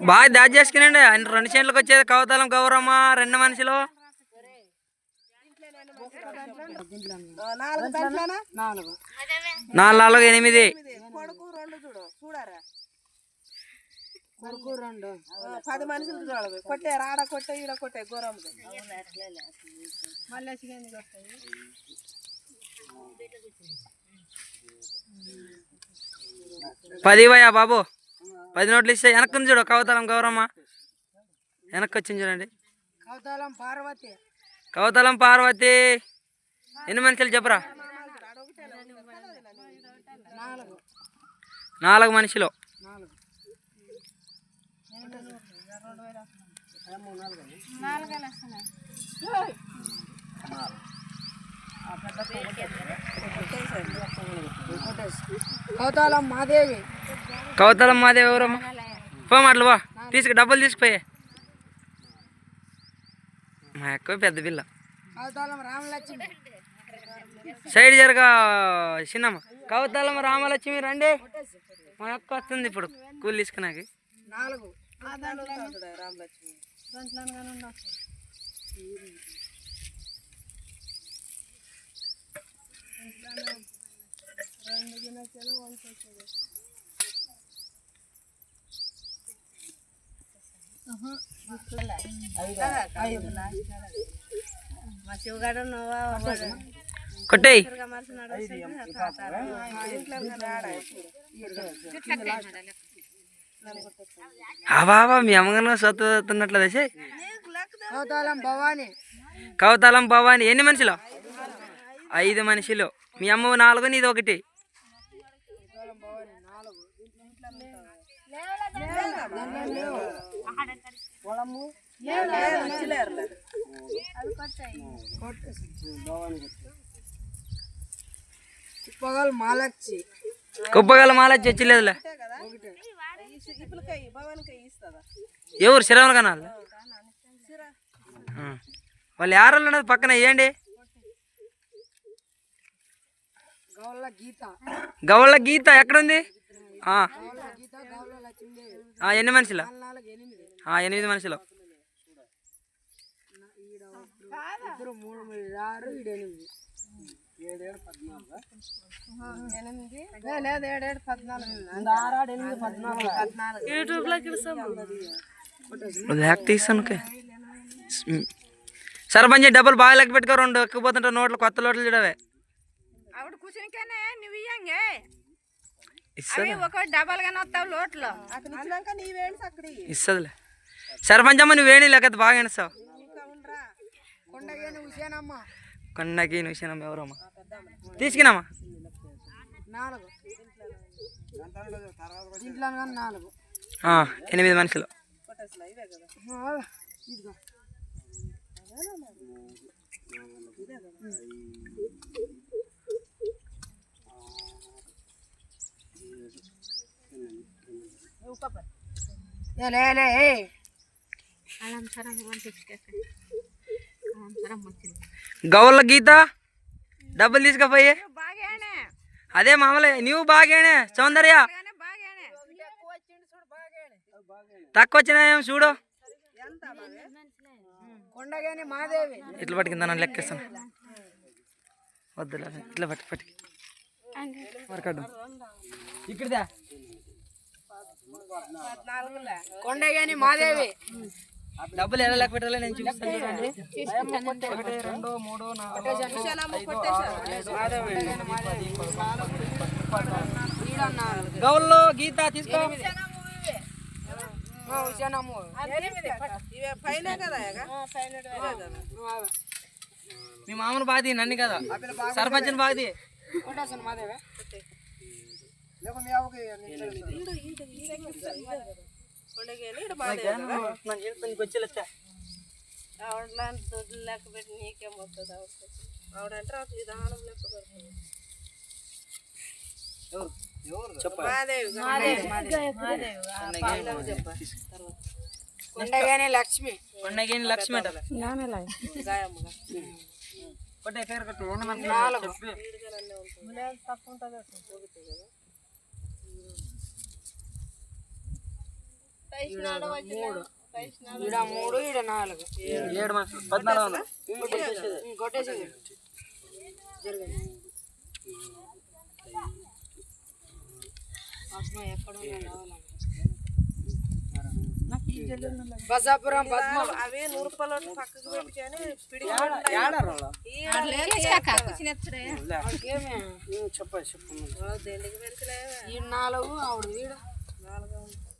బాగా దాచి చేసుకునండి ఆయన రెండు చేతులకు వచ్చేది కవతలం గౌరమ్మ రెండు మనుషులు. నాలుగు నాలుగు ఎనిమిది. కొడుకు రెండు చూడు కొడుకు రెండు పది మనుషులు చూడాలి కొట్టే కొట్టే ఈడ కొట్టే మళ్ళీ పది బాబు. పది నోట్లు ఇస్తే వెనక్కి చూడు కవతలం గౌరమ్మ. వెనక్కి వచ్చింది చూడండి. కౌతాలం పార్వతి. కవతలం పార్వతి. ఎన్ని మనుషులు చెప్పరా? నాలుగు. నాలుగు మనుషులు. నాలుగు. కౌతాలం మాదేవి. కవతలం మాదే ఎవరమ్మ? పో మాటలు బా తీసుకు డబ్బులు తీసుకుపోయే. మా ఎక్కువ పెద్ద పిల్ల. కౌతాలం రామలక్ష్మి. సైడ్ జరగా చిన్నమ్మ. కవతలం రామలక్ష్మి రండి. మా అక్క వస్తుంది ఇప్పుడు. కూలి తీసుకున్నాకి. నాలుగు. మా శివగాడు నువ్వా కొట్టేయి అవావా మీ అమ్మగారు సొత్తున్నట్లు దశ కౌతాలం భవాని. భవాని. ఎన్ని మనుషులు? ఐదు మనుషులు. మీ అమ్మ నాలుగు నీది ఒకటి. పొలము కుప్పగల్ మాలక్షి కుప్పగల మాల చచ్చిలేదులే ఇప్పులకాయ భవానికి ఇస్తుందా ఎవరు శ్రవణ కనాలి వాళ్ళు యారోళ్ళు ఉన్నది పక్కన వేయండి గౌళ్ళ గీత ఎక్కడుంది? ఎన్ని మనుషులు? ఎనిమిది మనుషులు. సర్పంచ్ డబ్బులు బాగా లెక్క పెట్టుకో రెండు ఎక్కిపోతుంటారు నోట్లు కొత్త నోట్లు చూడవే. ఆవిడ కూర్చునికనే నువ్వు ఇయ్యంగే. ఇస్తుంది? ఒక డబల్ గానే వస్తావు లోట్లో. ఇస్తుందిలే. సర్పంచ్ అమ్మ నువ్వేణి లేకపోతే బాగా హుసేనమ్మ కొండకి నువ్వు ఎవరమ్మా? తీసుకున్నామా నాలుగు. దీంట్లో కానీ నాలుగు. ఆ, ఎనిమిది మనుషులు. ఇదిగో. ఏ లే లే ఏ. గౌళ్ళ గీత? డబ్బులు తీసుకుపోయి? అదే మామూలే నువ్వు బాగేనే సౌందర్య. తక్కువ వచ్చినాయేం చూడు. కొండగేని మాదేవి. ఇట్లా పట్టుకుందా నన్ను లెక్కేస్తాను. వద్దులే ఇట్లా పట్టి పట్టుకి. వరకడ్డు. ఇక్కడదా కొండగేని మాదేవి డబ్బులు ఎలా లెక్క పెట్టాలో నేను చూపిస్తాను చూడండి ఒకటి రెండు మూడు నాలుగు గౌల్లో గీత తీసుకో మీ మామను బాధి నన్ను కదా సర్పంచ్ని బాధి మాదేవి లేకపోతే మీ ఆవుకి కొండగేని ఈడ బాధే కదా ఆవిడలాంటి దొడ్లు లెక్క పెట్టి నీకేం వస్తుంది ఆవిడ ఆవిడంటే రాత్రి విధానం లెక్క పెడుతుంది మాదేవి మాదేవి చెప్ప కొండగేని లక్ష్మి కొండగిని లక్ష్మి అంట గాయమ్మగా కొట్టే పేరు కట్టు రెండు మంది నాలుగు తక్కువ ఉంటుంది అసలు పోగుతాయి కదా ఈడ మూడు ఈడ నాలుగు. ఏడు. పద్నాలుగు వందలు. జరగదు. పద్మ అవి నూరు రూపాయలు పక్కకు పిడి చెప్పండి ఈ నాలుగు ఆవిడ ఈడ.